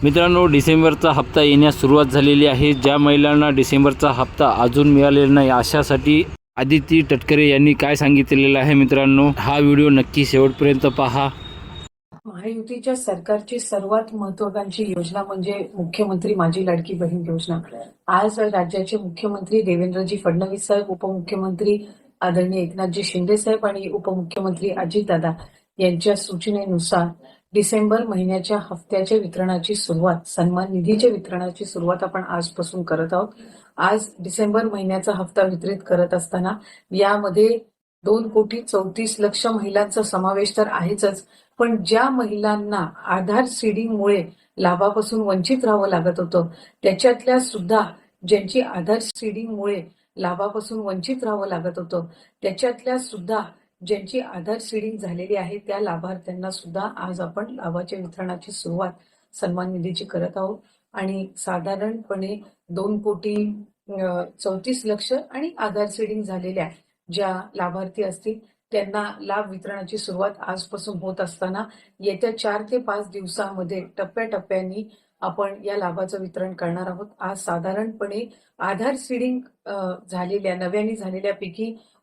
मित्रांनो डिसेंबरचा हप्ता येण्यास सुरुवात झालेली आहे. ज्या महिलांना डिसेंबरचा हप्ता अजून मिळालेला नाही अशासाठी आदिती टटकरे यांनी काय सांगितलेलं आहे मित्रांनो? हा व्हिडिओ नक्की शेवटपर्यंत पहा. महायुतीच्या सरकारची सर्वात महत्वाकांक्षी योजना म्हणजे मुख्यमंत्री माझी लाडकी बहीण योजना. आज राज्याचे मुख्यमंत्री देवेंद्रजी फडणवीस साहेब उपमुख्यमंत्री आदरणीय एकनाथजी शिंदे साहेब आणि उपमुख्यमंत्री अजितदादा यांच्या सूचनेनुसार डिसेंबर महिन्याच्या हप्त्याच्या वितरणाची सुरुवात सन्मान निधीच्या वितरणाची सुरुवात आपण आजपासून करत आहोत. आज डिसेंबर महिन्याचा हप्ता वितरित करत असताना यामध्ये दोन कोटी चौतीस लक्ष महिलांचा समावेश तर आहेच पण ज्या महिलांना आधार सीडिंगमुळे लाभापासून वंचित राहावं लागत होतं त्याच्यातल्या सुद्धा ज्यांची आधार सीडिंगमुळे लाभापासून वंचित राहावं लागत होतं त्याच्यातल्या सुद्धा ज्यांची आधार सीडिंग झालेली आहे त्या लाभार्थ्यांना सुद्धा आज आपण लाभाच्या वितरणाची सुरुवात सन्मान निधीची करत आहोत. आणि साधारणपणे दोन कोटी चौतीस लक्ष आणि आधार सीडिंग झालेल्या ज्या लाभार्थी असतील त्यांना लाभ वितरणाची सुरुवात आजपासून होत असताना येत्या चार ते पाच दिवसामध्ये टप्प्याटप्प्याने आपण या लाभाचं वितरण करणार आहोत. आज साधारणपणे आधार सीडिंग झालेल्या नव्याने झालेल्यापैकी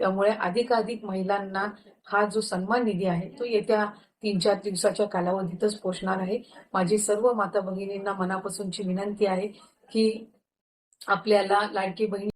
त्यामुळे अधिकाधिक महिलांना हा जो सन्मान निधी आहे तो येत्या तीन चार दिवसाच्या कालावधीतच पोचणार आहे. माझी सर्व माता भगिनींना मनापासूनची विनंती आहे की आपल्याला लाडकी बहीण